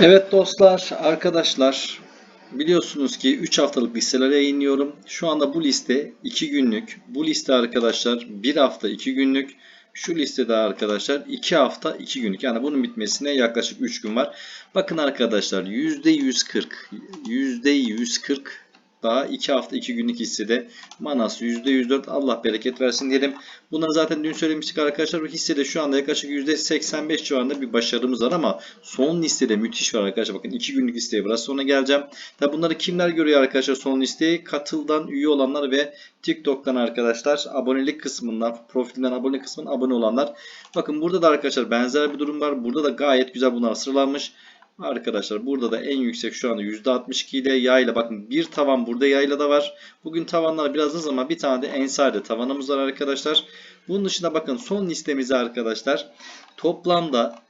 Evet dostlar, arkadaşlar biliyorsunuz ki 3 haftalık listeler yayınlıyorum. Şu anda bu liste 2 günlük. Bu liste arkadaşlar 1 hafta 2 günlük. Şu listede arkadaşlar 2 hafta 2 günlük. Yani bunun bitmesine yaklaşık 3 gün var. Bakın arkadaşlar %140 %140 daha 2 hafta 2 günlük hissede Manas %104 Allah bereket versin diyelim. Bunları zaten dün söylemiştik arkadaşlar. Bu hissede şu anda yaklaşık %85 civarında bir başarımız var ama son listede müthiş var arkadaşlar. Bakın 2 günlük listeye biraz sonra geleceğim. Tabi bunları kimler görüyor arkadaşlar son listeyi? Katıldan üye olanlar ve TikTok'tan arkadaşlar abonelik kısmından profilinden abone kısmından abone olanlar. Bakın burada da arkadaşlar benzer bir durum var. Burada da gayet güzel bunlar sıralanmış. Arkadaşlar burada da en yüksek şu anda %62 ile yayla. Bakın bir tavan burada yayla da var. Bugün tavanlar biraz az ama bir tane de ensarde tavanımız var arkadaşlar. Bunun dışında bakın son listemize arkadaşlar toplamda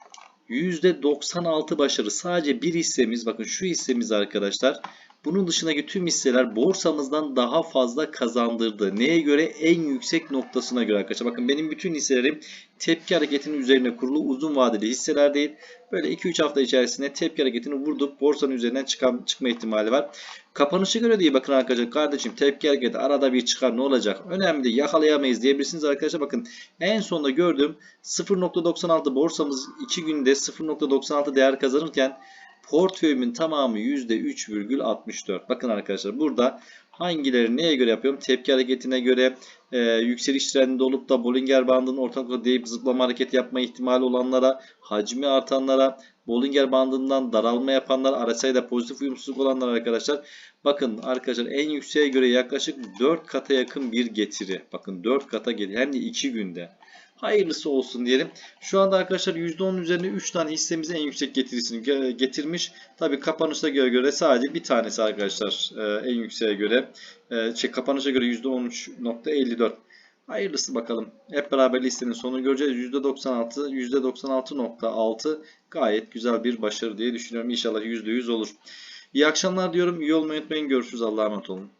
%96 başarı sadece bir hissemiz bakın şu hissemiz arkadaşlar bunun dışındaki tüm hisseler borsamızdan daha fazla kazandırdı. Neye göre? En yüksek noktasına göre arkadaşlar. Bakın benim bütün hisselerim tepki hareketinin üzerine kurulu uzun vadeli hisseler değil. Böyle 2-3 hafta içerisinde tepki hareketini vurduk. Borsanın üzerinden çıkan, çıkma ihtimali var. Kapanışa göre değil bakın arkadaşlar. Kardeşim tepki hareketi arada bir çıkar ne olacak? Önemli. Yakalayamayız diyebilirsiniz arkadaşlar. Bakın en sonda gördüğüm 0.96 borsamız 2 günde 0.96 değer kazanırken portföyümün tamamı %3,64. Bakın arkadaşlar burada hangileri neye göre yapıyorum? Tepki hareketine göre e, yükseliş trendinde olup da Bollinger bandının orta noktada deyip zıplama hareketi yapma ihtimali olanlara, hacmi artanlara, Bollinger bandından daralma yapanlar, RSI'de pozitif uyumsuzluk olanlar arkadaşlar. Bakın arkadaşlar en yükseğe göre yaklaşık 4 kata yakın bir getiri. Bakın 4 kata getiri hem de 2 günde. Hayırlısı olsun diyelim. Şu anda arkadaşlar %10'un üzerine 3 tane hissemize en yüksek getirisini getirmiş. Tabi kapanışa göre, göre sadece bir tanesi arkadaşlar e, en yükseğe göre. E, şey, kapanışa göre %13.54. Hayırlısı bakalım. Hep beraber listenin sonunu göreceğiz. %96, %96.6 gayet güzel bir başarı diye düşünüyorum. İnşallah %100 olur. İyi akşamlar diyorum. İyi olmayı unutmayın. Görüşürüz. Allah'a emanet olun.